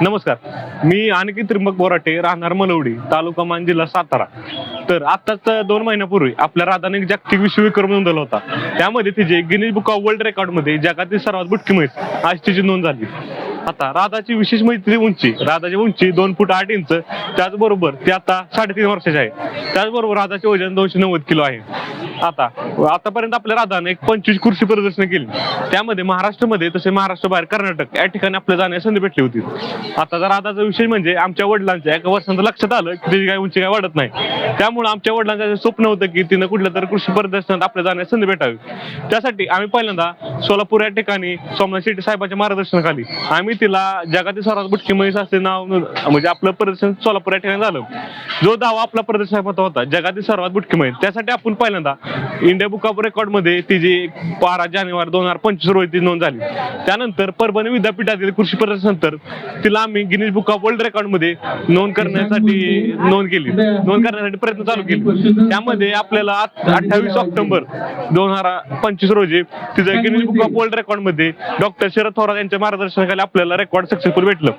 नमस्कार. मी आणखी त्रिंबक बोराटे राहणार मलवडी तालुका मान जिल्हा सातारा. तर आताच दोन महिन्यापूर्वी आपल्या राधाने जागतिक विश्वविक्रम नोंदवला होता. त्यामध्ये तिचे गिनीज बुक ऑफ वर्ल्ड रेकॉर्डमध्ये जगातील सर्वात बुटकी म्हैस आज तिची नोंद झाली. आता राधाची विशेष मैत्री उंची. राधाची उंची दोन फूट आठ इंच. त्याचबरोबर ती आता साडेतीन वर्षाची आहे. त्याचबरोबर राधाचे वजन दोनशे नव्वद किलो आहे. आता आतापर्यंत आपल्या राधाने एक पंचवीस कृषी प्रदर्शन केली. त्यामध्ये महाराष्ट्रामध्ये तसे महाराष्ट्र बाहेर कर्नाटक या ठिकाणी आपल्या जाण्यास संधी भेटली होती. आता जर राधाचा विषय म्हणजे आमच्या वडिलांच्या एका वर्षांचं लक्षात आलं की त्याची काय उंची काय वाढत नाही. त्यामुळे आमच्या वडिलांचं स्वप्न होतं की तिनं कुठल्या तरी कृषी प्रदर्शनात आपल्या जाण्यास संधी भेटावी. त्यासाठी आम्ही पहिल्यांदा सोलापूर या ठिकाणी सोमनाथ शेट्टी साहेबांच्या मार्गदर्शनाखाली आम्ही तिला जगातील सर्वात मोठी म्हैस असे नाव म्हणजे आपलं प्रदर्शन सोलापूर या ठिकाणी झालं. जो दावा आपला प्रदर्शनात होता जगातील सर्वात बुटकी म्हैस. त्यासाठी आपण पहिल्यांदा इंडिया बुक ऑफ रेकॉर्डमध्ये तिची बारा जानेवारी दोन हजार पंचवीस रोजी ती नोंद झाली. त्यानंतर परभणी विद्यापीठातील कृषी प्रदर्शनानंतर तिला आम्ही गिनीज बुक ऑफ वर्ल्ड रेकॉर्डमध्ये नोंद करण्यासाठी नोंद केली. नोंद करण्यासाठी प्रयत्न चालू केले. त्यामध्ये आपल्याला अठ्ठावीस ऑक्टोबर दोन हजार पंचवीस रोजी तिचं गिनीज बुक ऑफ वर्ल्ड रेकॉर्डमध्ये डॉक्टर शरद थोरात यांच्या मार्गदर्शनाखाली आपल्याला रेकॉर्ड सक्सेसफुल भेटलं.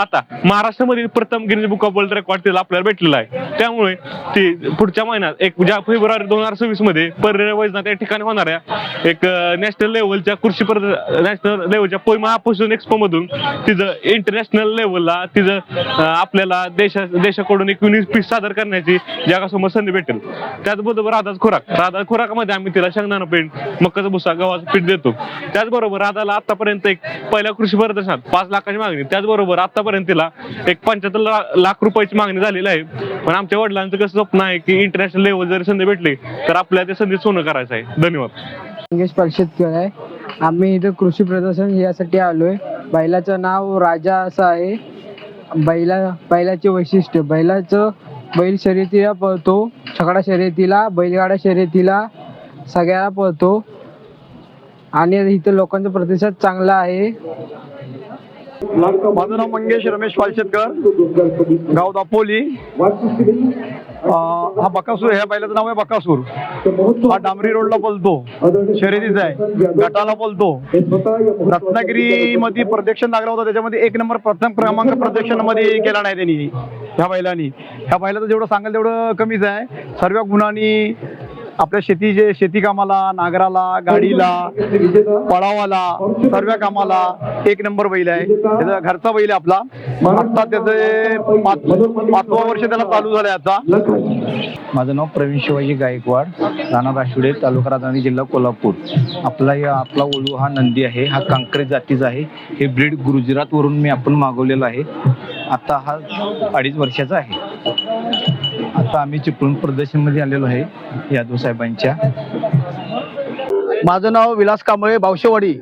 आता महाराष्ट्रामधील प्रथम Guinness book of world record तिला आपल्याला भेटलेला आहे. त्यामुळे ती पुढच्या महिन्यात एक ज्या फेब्रुवारी दोन हजार सव्वीसमध्ये पर्याय वैजनाथ या ठिकाणी होणाऱ्या एक नॅशनल लेवलच्या कृषी नॅशनल लेवलच्या पोय महापोषण एक्सपो मधून तिचं इंटरनॅशनल लेवलला तिचं आपल्याला देशा देशाकडून एक युनिक पीस सादर करण्याची जगासमोर संधी भेटेल. त्याचबरोबर राधाच खुराक. राधा खुराकामध्ये आम्ही तिला शेंगदाणा पीठ मक्काचा भुसा गव्हाचं पीठ देतो. त्याचबरोबर राधाला आतापर्यंत एक पहिल्या कृषी प्रदर्शनात पाच लाखाची मागणी. त्याचबरोबर आतापर्यंत तिला एक पंच्याहत्तर लाख रुपयाची मागणी झालेली आहे. पण आमच्या वडिलांचं कसं स्वप्न आहे की इंटरनॅशनल लेवल जरी संधी भेटली तर आपल्या त्या संधी सोनं करायचं आहे. धन्यवाद. मंगेश परिषदकर आहे. आम्ही इथं कृषी प्रदर्शन यासाठी आलोय. बैलाचं नाव राजा असं आहे. बैला बैलाचे वैशिष्ट्य बैलाचं बैल शर्यतीला पळतो छकडा शर्यतीला बैलगाडा शर्यतीला सगळ्याला पळतो. आणि इथं लोकांचा प्रतिसाद चांगला आहे. माझं नाव मंगेश रमेश पालशेतकर. गाव दापोली. हा बकासूर ह्या बैलाचं नाव आहे बकासूर. हा डांबरी रोडला बोलतो. शर्यतीचा आहे. गटाला बोलतो. रत्नागिरी मध्ये प्रदक्षिण लागला होता. त्याच्यामध्ये एक नंबर प्रथम क्रमांक प्रदक्षिणमध्ये केला नाही त्यांनी. ह्या बैलांनी. ह्या बैलाचं जेवढं सांगाल तेवढं कमीच आहे. सर्व गुणांनी आपल्या शेतीचे शेती कामाला नागराला गाडीला पळावाला सर्व कामाला एक नंबर बैल आहे. त्याचा घरचा बैल आहे आपला. आता त्याचे पाचवा वर्ष त्याला चालू झालंय आता. माझं नाव प्रवीण शिवाजी गायकवाड राणा राशिवडे तालुका राजधानी जिल्हा कोल्हापूर. आपला या आपला ओळू हा नंदी आहे हा कांक्रे जातीचा आहे. हे ब्रीड गुजरातवरून मी आपण मागवलेलं आहे. आता हा अडीच वर्षाचा आहे. आता आम्ही चिपळूण प्रदर्शनमध्ये आलेलो आहे यादव साहेबांच्या. माझं नाव विलास कांबळे बावशेवाडी.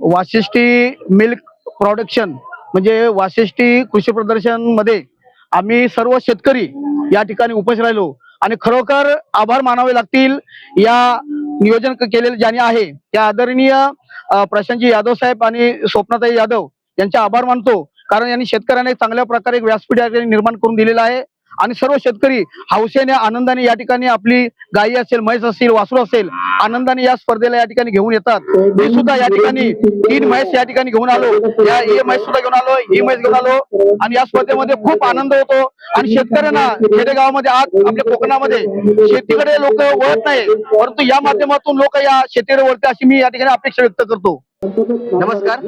वाशिष्ठी मिल्क प्रोडक्शन म्हणजे वाशिष्ठी कृषी प्रदर्शनमध्ये आम्ही सर्व शेतकरी या ठिकाणी उपस्थित राहिलो. आणि खरोखर आभार मानावे लागतील या नियोजन केलेले ज्याने आहे त्या आदरणीय प्रशांतजी यादव साहेब आणि स्वप्नाताई यादव यांचे आभार मानतो. कारण यांनी शेतकऱ्यांना चांगल्या प्रकारे व्यासपीठ निर्माण करून दिलेलं आहे. आणि सर्व शेतकरी हौसेने आनंदाने या ठिकाणी आपली गायी असेल म्हैस असेल वासरू असेल आनंदाने या स्पर्धेला या ठिकाणी घेऊन येतात. मी सुद्धा या ठिकाणी तीन म्हैस या ठिकाणी घेऊन आलो. या ही म्हैस सुद्धा घेऊन आलो ही म्हैस घेऊन आलो. आणि या स्पर्धेमध्ये खूप आनंद होतो. आणि शेतकऱ्यांना खेडेगावामध्ये आज आपल्या कोकणामध्ये शेतीकडे लोक वळत नाही परंतु या माध्यमातून लोक या शेतीकडे वळते अशी मी या ठिकाणी अपेक्षा व्यक्त करतो. नमस्कार.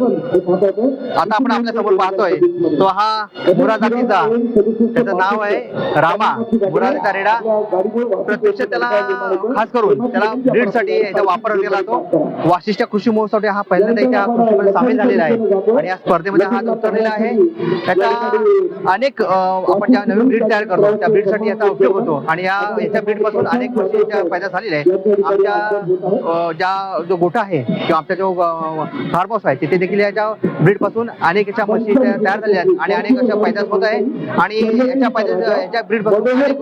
आता आपण आपल्यासमोर पाहतोय तो हा मुरा जातीचा त्याचं नाव आहे रामा मुराचा रेडा. प्रत्यक्ष त्याला खास करून त्याला ब्रीडसाठी याचा वापर केला जातो. वाशिष्ठ कृषी महोत्सव हा पहिल्यांदा त्या कृषीमध्ये सामील झालेला आहे. आणि या स्पर्धेमध्ये हा उतरलेला आहे त्याचा अनेक आपण ज्या नवीन ब्रीड तयार करतो त्या ब्रीडसाठी याचा उपयोग होतो. आणि या याच्या ब्रीडपासून अनेक गोष्टी पैदा झालेल्या आहेत आमच्या ज्या जो गोठा आहे किंवा आमच्या जो फार्म हाऊस आहे. तिथे देखील याच्या ब्रीडपासून अनेक याच्या म्हशी तया- तयार झालेल्या आहेत आणि अनेक अशा पैदास होत आहे. आणि याच्या पैदास याच्या ब्रीडपासून अनेक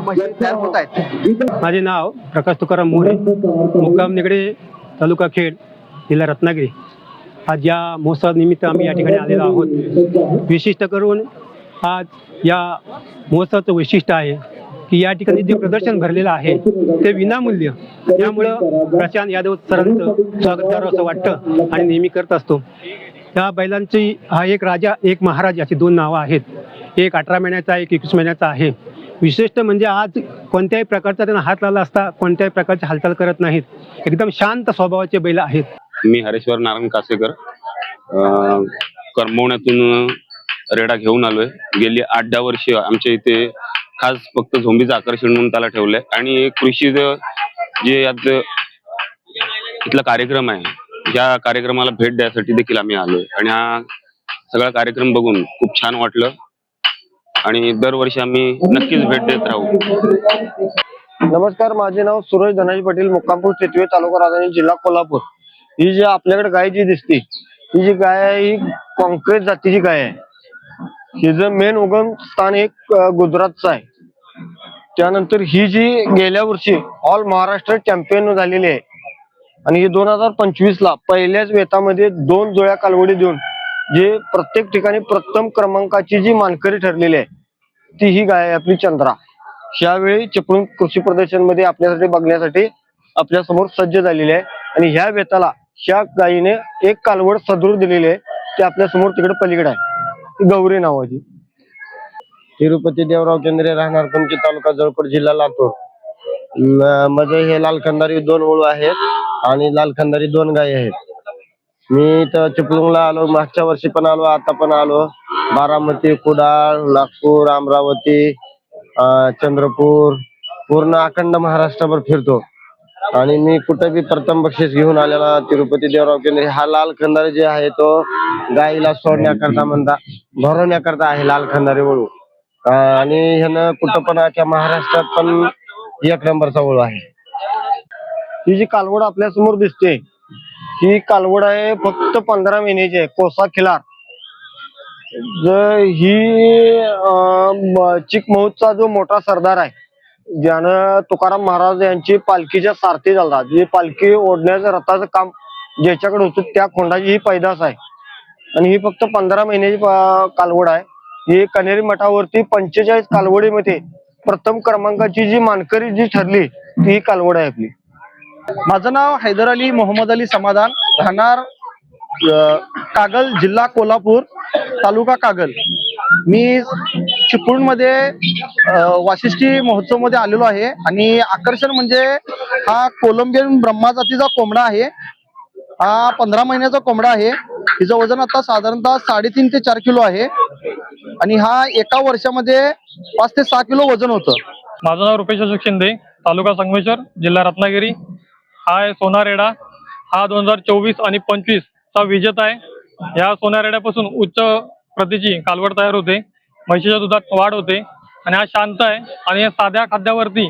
म्हशी तयार होत आहेत. माझे नाव प्रकाश तुकाराम मोरे. मुक्काम निगडे तालुका खेड जिल्हा रत्नागिरी. आज या महोत्सवानिमित्त आम्ही या ठिकाणी आलेलो आहोत. विशिष्ट करून आज या महोत्सवाचं वैशिष्ट्य आहे. की या ठिकाणी जे प्रदर्शन भरलेलं आहे ते विनामूल्य. त्यामुळं प्रशांत यादव सरांचं स्वागत करावं असं वाटतं आणि नेहमी करत असतो. त्या बैलांची हा एक राजा एक महाराज याची दोन नावं आहेत. एक अठरा महिन्याचा एक एकवीस महिन्याचा आहे. विशिष्ट म्हणजे आज कोणत्याही प्रकारचा त्यांना हात लावला असता कोणत्याही प्रकारची हालचाल करत नाहीत. एकदम शांत स्वभावाचे बैल आहेत. मी हरेश्वर नारायण कासेकर. अं, करमवण्यातून रेडा घेऊन आलोय. गेली आठ दहा वर्ष आमच्या इथे खास फक्त झोंबीचं आकर्षण म्हणून त्याला ठेवलंय. आणि एक कृषी जे यात इथला कार्यक्रम आहे या कार्यक्रमाला भेट द्यायसाठी देखील आम्ही आलोय. आणि हा सगळा कार्यक्रम बघून खूप छान वाटलं. आणि दरवर्षी आम्ही नक्कीच भेट देत राहू. नमस्कार माझे नाव सुरज धनाजी पाटील मुक्कामपूर तेतवे तालुका राजधानी जिल्हा कोल्हापूर. ही जी आपल्याकडे गाय जी दिसते ही जी गाय आहे ही कॉन्क्रीट जातीची गाय आहे. हिचं मेन उगम स्थान एक गुजरातचं आहे. त्यानंतर ही जी गेल्या वर्षी ऑल महाराष्ट्र चॅम्पियन झालेली आहे. आणि ही दोन हजार पंचवीस ला पहिल्याच वेतामध्ये दोन जुळ्या कालवडी देऊन जे प्रत्येक ठिकाणी प्रथम क्रमांकाची जी मानकरी ठरलेली आहे ती ही गाय आहे आपली चंद्रा. ह्यावेळी चिपळूण कृषी प्रदर्शनमध्ये आपल्यासाठी बघण्यासाठी आपल्यासमोर सज्ज झालेली आहे. आणि ह्या वेताला ह्या गायीने एक कालवड सदृढ दिलेली आहे ते आपल्यासमोर तिकडे पलीकडे आहे. गौरी नावाची. तिरुपती देवराव केंद्रे राहणार तुमची तालुका जळकोट जिल्हा लातूर. माझं हे लाल खंदारी दोन ओळू आहेत आणि लाल खंदारी दोन गायी आहेत. मी तर चिपळूणला आलो मागच्या वर्षी पण आलो आता पण आलो. बारामती कुडाळ नागपूर अमरावती चंद्रपूर पूर्ण अखंड महाराष्ट्रभर फिरतो. आणि मी कुठे बी प्रथम बक्षीस घेऊन आलेला तिरुपती देवराव केंद्र. हा लाल खंदारी जे आहे तो गायीला सोडण्याकरता म्हणता भरवण्याकरता आहे लाल खंदारी वळू. आणि ह्यानं कुठं पण आख्या महाराष्ट्रात पण एक नंबरचा वळू आहे. ही जी कालवड आपल्यासमोर दिसते ही कालवड आहे फक्त पंधरा महिन्याची आहे कोसा खिलार. ही अं, जो मोठा सरदार आहे ज्यानं तुकाराम महाराज यांची पालखीच्या सारथी झाला. जे पालखी ओढण्याचं रथाचं काम ज्याच्याकडे होतं त्या खोंडाची ही पैदास आहे. आणि ही फक्त पंधरा महिन्याची कालवड आहे. ही कनेरी मठावरती पंचेचाळीस कालवडीमध्ये प्रथम क्रमांकाची जी मानकरी जी ठरली ती ही कालवड आहे आपली. माझं नाव हैदर अली मोहम्मद अली समाधान राहणार कागल जिल्हा कोल्हापूर तालुका कागल. मी चिपळूणमध्ये वाशिष्ठी महोत्सवमध्ये आलेलो आहे आणि आकर्षण म्हणजे हा कोलंबियन ब्रह्मा जातीचा कोंबडा आहे. हा पंधरा महिन्याचा कोंबडा आहे. हिचं वजन आता साधारणतः साडेतीन ते चार किलो आहे. आणि हा एका वर्षामध्ये पाच ते सहा किलो वजन होतं. माझं नाव रुपेश अशोक शिंदे तालुका संगमेश्वर जिल्हा रत्नागिरी. हा आहे हा दोन हजार चोवीस आणि पंचवीस चा विजेता आहे. या सोना रेड्यापासून उच्च प्रतीची कालवड तयार होते. म्हशीच्या दुधात वाढ होते आणि हा शांत आहे. आणि या साध्या खाद्यावरती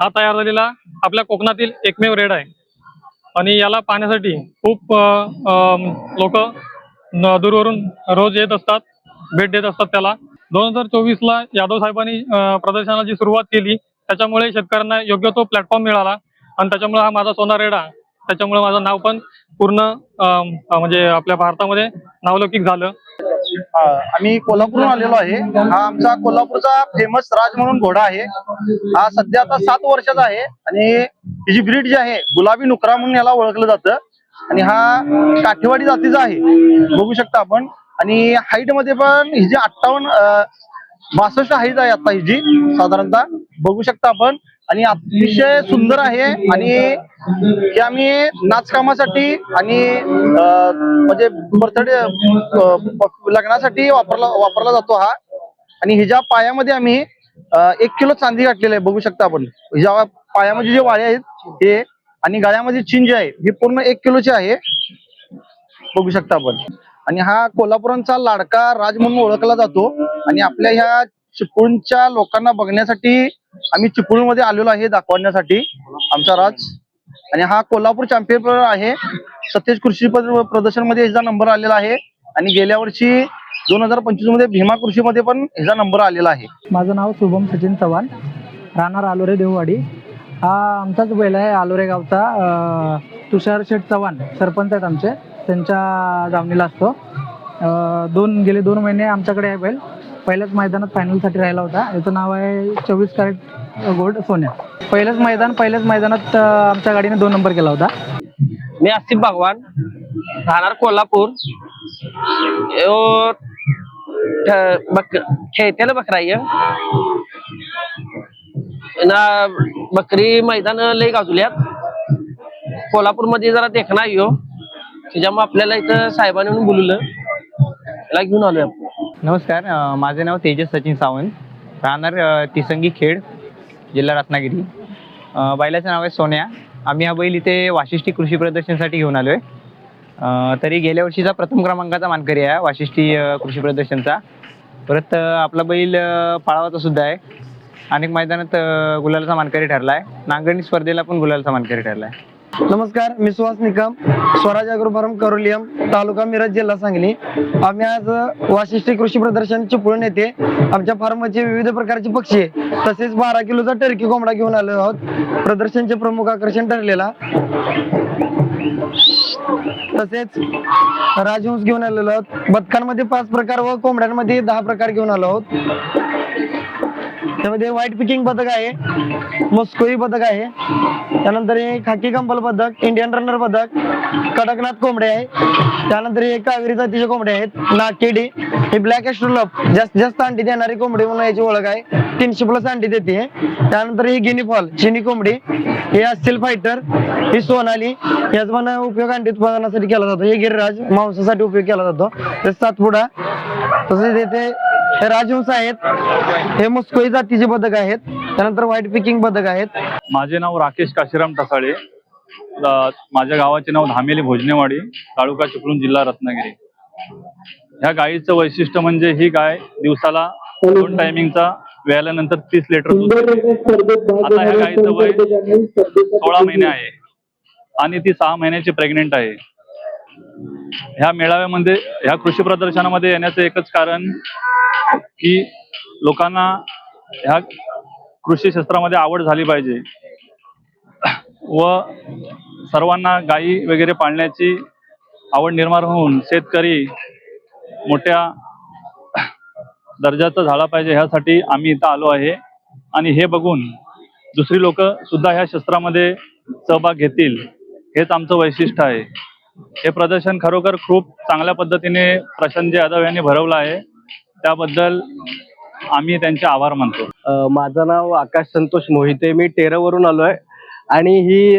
हा तयार झालेला आपल्या कोकणातील एकमेव रेड आहे. आणि याला पाहण्यासाठी खूप लोक दूरवरून रोज येत असतात. भेट देत असतात त्याला. दोन हजार चोवीस ला यादव साहेबांनी प्रदर्शनाची सुरुवात केली. त्याच्यामुळे शेतकऱ्यांना योग्य तो प्लॅटफॉर्म मिळाला. आणि त्याच्यामुळे हा माझा सोना रेडा त्याच्यामुळे माझं नाव पण पूर्ण म्हणजे आपल्या भारतामध्ये नावलौकिक झालं. आम्ही कोल्हापूरहून आलेलो आहे. हा आमचा कोल्हापूरचा फेमस राज म्हणून घोडा आहे. हा सध्या आता सात वर्षाचा आहे आणि ही जी ब्रीड जी आहे गुलाबी नुकरा म्हणून याला ओळखलं जातं. आणि हा काठेवाडी जातीचा आहे. बघू शकता आपण. आणि हाईटमध्ये पण ही जी अठ्ठावन्न बासष्ट हाईट आहे आता ही जी साधारणतः. बघू शकता आपण. आणि अतिशय सुंदर आहे आणि हे आम्ही नाचकामासाठी आणि म्हणजे बर्थडे लग्नासाठी वापरला वापरला जातो हा. आणि हिच्या पायामध्ये आम्ही एक किलो चांदी घातलेली आहे बघू शकता आपण. हिच्या पायामध्ये जे वाळे आहेत हे आणि गळ्यामध्ये चिंज आहे ही पूर्ण एक किलोची आहे. बघू शकता आपण. आणि हा कोल्हापुरांचा लाडका राज म्हणून ओळखला जातो. आणि आपल्या ह्या चिपळूणच्या लोकांना बघण्यासाठी आम्ही चिपळूणमध्ये आलेलो आहे दाखवण्यासाठी आमचा राज. आणि हा कोल्हापूर चॅम्पियन आहे. सतेज कृषी प्रदर्शनमध्ये हिचा नंबर आलेला आहे. आणि गेल्या वर्षी दोन हजार पंचवीसमध्ये भीमा कृषी मध्ये पण हिचा नंबर आलेला आहे. माझं नाव शुभम सचिन चव्हाण राहणार आलोरे देववाडी. हा आमचाच बैल आहे आलोरे गावचा. तुषार शेठ चव्हाण सरपंच आहेत आमचे. त्यांच्या जामणीला असतो. दोन गेले दोन महिने आमच्याकडे आहे बैल. पहिल्याच मैदानात फायनलसाठी राहिला होता. याचं नाव आहे चोवीस कॅरेट गोल्ड सोन्या. पहिलंच मैदान पहिल्याच मैदानात आमच्या गाडीने दोन नंबर केला होता. मी आसिफ भगवान राहणार कोल्हापूर. यो ठ- बक खेळत्याला बकरा ना बकरी मैदान लय कोल्हापूर कोल्हापूरमध्ये जरा देखणा येऊ ह्यो त्याच्यामुळे आपल्याला इथं साहेबांनी बोलवलं. त्याला घेऊन आलोय आपण. नमस्कार माझे नाव तेजस सचिन सावंत. राहणार तिसंगी खेड जिल्हा रत्नागिरी. बैलाचं नाव आहे सोन्या. आम्ही हा बैल इथे वाशिष्ठी कृषी प्रदर्शनसाठी घेऊन आलो आहे तरी गेल्या वर्षीचा प्रथम क्रमांकाचा मानकरी आहे वाशिष्ठी कृषी प्रदर्शनचा. परत आपला बैल पाळावाचा सुद्धा आहे. अनेक मैदानात गुलालचा गुलालाचा मानकरी ठरला आहे नांगरणी स्पर्धेला पण गुलालाचा मानकरी ठरला आहे नमस्कार मी सुहास निकम स्वराज अग्रोफार्म करोलियम तालुका मिरज जिल्हा सांगली. आम्ही आज वाशिष्ठी कृषी प्रदर्शन चिपळूण येथे आमच्या फार्मचे विविध प्रकारचे पक्षी तसेच बारा किलोचा टर्की कोंबडा घेऊन आलो आहोत. प्रदर्शनचे प्रमुख आकर्षण ठरलेला तसेच राजहंस घेऊन आलेलो आहोत. बदकांमध्ये पाच प्रकार व कोंबड्यांमध्ये दहा प्रकार घेऊन आलो आहोत. त्यामध्ये व्हाईट पिकिंग पदक आहे मस्कोई पदक आहे. त्यानंतर हे खाकी कंपल पदक इंडियन रनर पदक कडकनाथ कोंबडे आहे. त्यानंतर हे कावेरी जातीचे कोंबडे आहेत नाकेडी. हे ब्लॅक एस्ट्रोलप जास्त जास्त अंडी देणारी कोंबडी म्हणून याची ओळख आहे. तीनशे प्लस अंडी देते त्यानंतर ही गिनी फॉल चिनी कोंबडी. हे असतील फायटर ही सोनाली. याचा पण उपयोग अंडी उत्पादनासाठी केला जातो. हे गिरिराज मांसासाठी उपयोग केला जातो. सातपुडा. तसेच येथे हे राजहंस आहेत. हे मुस्कोई जातीचे पदक आहेत. त्यानंतर व्हाईट पिकिंग पदक आहेत. माझे नाव राकेश काशीराम टसाळे. माझ्या गावाचे नाव धामेली भोजनेवाडी तालुका चिपळूण जिल्हा रत्नागिरी. ह्या गायीचं वैशिष्ट्य म्हणजे ही गाय दिवसाला दोन टायमिंगचा वेळाल्यानंतर तीस लिटर आता ह्या गायीचं वय सोळा महिने आहे आणि ती सहा महिन्याची प्रेग्नेंट आहे. ह्या मेळाव्यामध्ये ह्या कृषी प्रदर्शनामध्ये येण्याचं एकच कारण की लोकांना ह्या कृषी क्षेत्रामध्ये आवड झाली पाहिजे. व सर्वांना गायी वगैरे पाळण्याची आवड निर्माण होऊन शेतकरी मोठ्या दर्जाचा झाला पाहिजे ह्यासाठी आम्ही इथं आलो आहे. आणि हे बघून दुसरी लोक सुद्धा ह्या क्षेत्रामध्ये सहभाग घेतील हेच आमचं वैशिष्ट्य आहे. हे प्रदर्शन खरोखर खूप चांगल्या पद्धतीने प्रशांत यादव यांनी भरवलं आहे. त्याबद्दल आम्ही त्यांचे आभार मानतो. माझं नाव आकाश संतोष मोहिते. मी टेरवरून आलोय आणि ही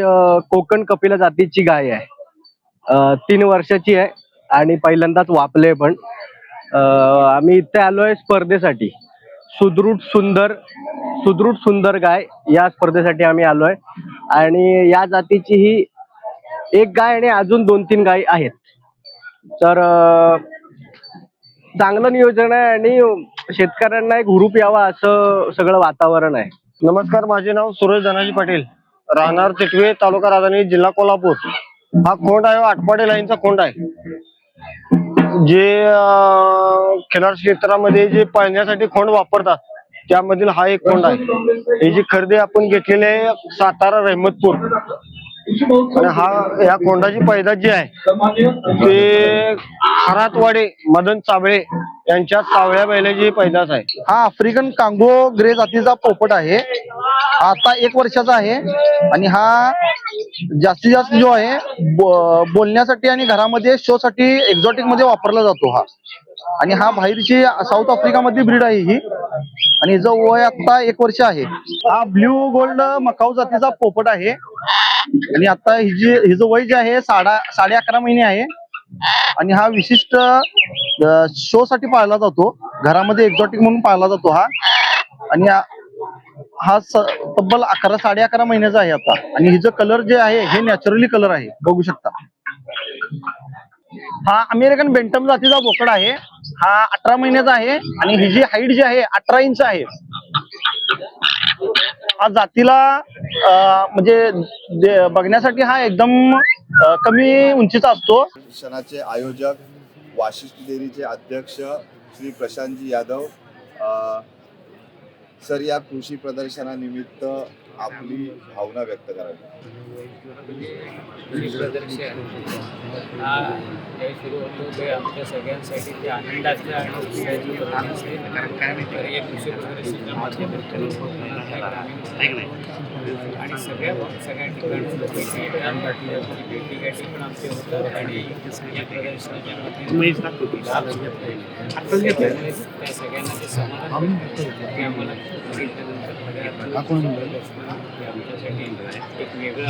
कोकण कपिला जातीची गाय आहे. तीन वर्षाची आहे आणि पहिल्यांदाच वापले पण. आम्ही इथे आलोय स्पर्धेसाठी. सुदृढ सुंदर सुदृढ सुंदर गाय या स्पर्धेसाठी आम्ही आलोय आणि या जातीची ही एक गाय आणि अजून दोन तीन गाय आहेत. तर चांगलं नियोजन आहे आणि शेतकऱ्यांना एक हुरूप यावा असं सगळं वातावरण आहे. नमस्कार माझे नाव सुरेश धनाजी पाटील. राहणार तिटवे तालुका राजधानी जिल्हा कोल्हापूर. हा खोंड आहे आटपाडे लाईनचा खोंड आहे. जे अं, क्षेत्रामध्ये जे पाळण्यासाठी खोंड वापरतात त्यामधील हा एक खोंड आहे. ही जी खरेदी आपण घेतलेली आहे सातारा रहमतपूर. आणि हा या कोंडाची पैदास जी आहे ते खरातवाडे मदन चाबळे यांच्या सावळ्या बैलाची पैदास आहे. हा आफ्रिकन कांगो ग्रे जातीचा पोपट आहे. आता एक वर्षाचा आहे आणि हा जास्तीत जास्त जो आहे बोलण्यासाठी आणि घरामध्ये शो साठी एक्झॉटिकमध्ये वापरला जातो हा. आणि हा बाहेरची साऊथ आफ्रिका मधली ब्रीड आहे ही. आणि जो वय आता एक वर्ष आहे हा ब्ल्यू गोल्ड मकाऊ जातीचा पोपट आहे. आणि आता हिची हिचं वय जे आहे साडा साडे अकरा महिने आहे. आणि हा विशिष्ट शो साठी पाळला जातो. घरामध्ये एक्झॉटिक म्हणून पाळला जातो हा. आणि हा- तब्बल अकरा साडे अकरा महिन्याचा आहे आता. आणि हिचं कलर जे आहे हे नॅचरली कलर आहे. बघू शकता. हा अमेरिकन बेंटम जातीचा बोकड आहे. हा अठरा महिन्याचा आहे आणि ही जी हाईट जी आहे अठरा इंच आहे. हा जातीला म्हणजे बघण्यासाठी हा एकदम कमी उंचीचा असतो. क्षणाचे आयोजक वाशिष्ठ डेअरीचे अध्यक्ष श्री प्रशांतजी यादव सर या कृषी प्रदर्शनानिमित्त आपली भावना व्यक्त करावी. प्रदर्शन हा हे सुरू होतो ते आमच्या सगळ्यांसाठी ते आनंदाचं आणि उत्साहाची प्रधान असते तर हे कृषी प्रदर्शनच्या माध्यमातून आणि सगळ्या सगळ्या ठिकाणी लोक इथे येतात भेटीगाठी पण आमचे होतात आणि या प्रदर्शनाच्या माध्यमातून लाभ घेतल्यामुळे त्या सगळ्यांना ते समाधान आम्हाला आमच्यासाठी एक वेगळं